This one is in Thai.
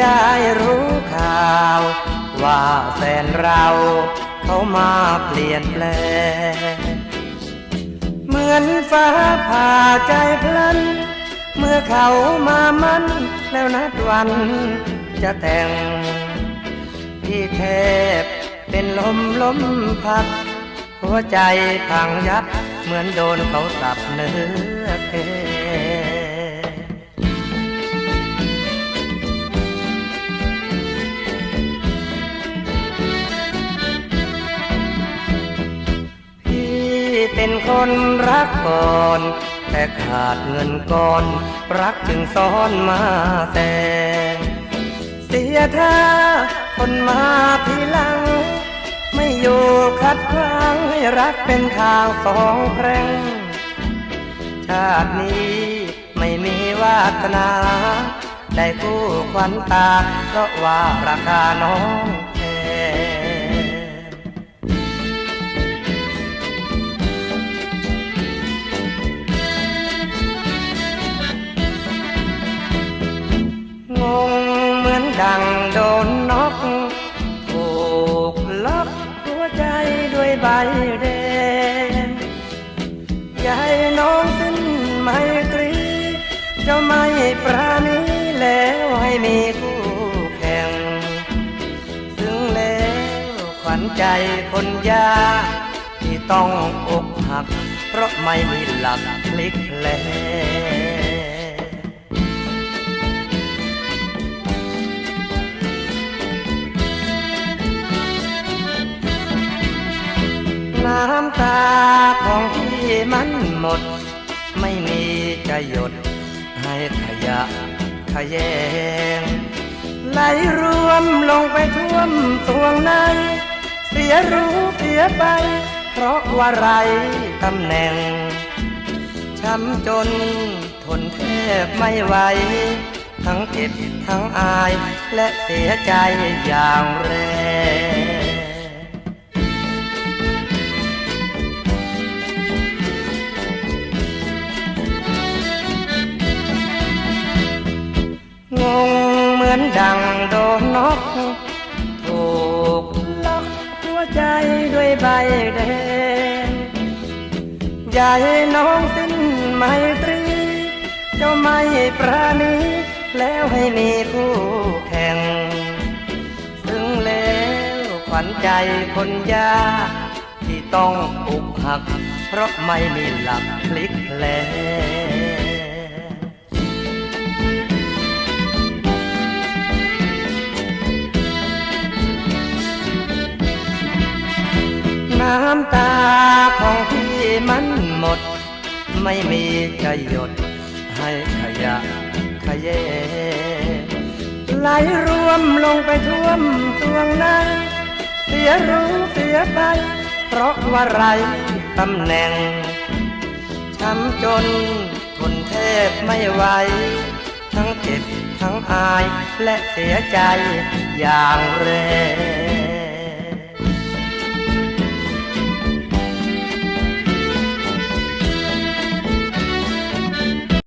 ได้รู้ข่าว ว่าแฟนเราเขามาเปลี่ยนแปลง เหมือนฟ้าผ่าใจพลัน เมื่อเขามามันแล้วนัดวันจะแต่ง ที่แทบเป็นลมลมพัด หัวใจพังยับเหมือนโดนเขาสับเนื้อเพ เป็นคนรักก่อน แต่ขาดเงินก่อน รักจึงซ้อนมาแต่เสียท่าคนมาทีหลัง ไม่อยู่คัดขวางให้รักเป็นทางสองแพร่ง ชาตินี้ไม่มีวาสนา ได้คู่ควันตาเพราะว่าราคาน้อง ดังโดนนกถูกล็อกหัวใจด้วยใบแดงอยาให้น้องสิ้นไมตรีจ้าไม่ปราณีแล้วให้มีคู่แข่งถึงแล้วขวัญใจคนยากที่ต้องอกหัก เพราะไม่มีหลักพลิกแลง น้ำตาของพี่มันหมด ไม่มีจะหยด ให้ขยะขยงไหลรวมลงไปท่วมสวงใน เสียรู้เสียไป เพราะว่าไรตำแหน่ง ช้ำจนทนแทบไม่ไหว ทั้งเจ็บทั้งอายและเสียใจอย่างแรง อนดังโดนนกถูกล็อกหัวใจด้วยใบแดงอยาให้น้องสิ้นไมตรีเจ้าไม่ปราณีแล้วให้มีคู่แข่ง ถึงแล้วขวัญใจคนยากที่ต้องอกหัก เพราะไม่มีหลักพลิกแปล น้ำตาของพี่มันหมด ไม่มีจะหยด ให้ขยะขยงไหลรวมลงไปท่วมสวงในเสียรู้เสียไป เพราะว่าไรตำแหน่งช้ำจนทนแทบไม่ไหวทั้งเจ็บทั้งอายและเสียใจอย่างแรง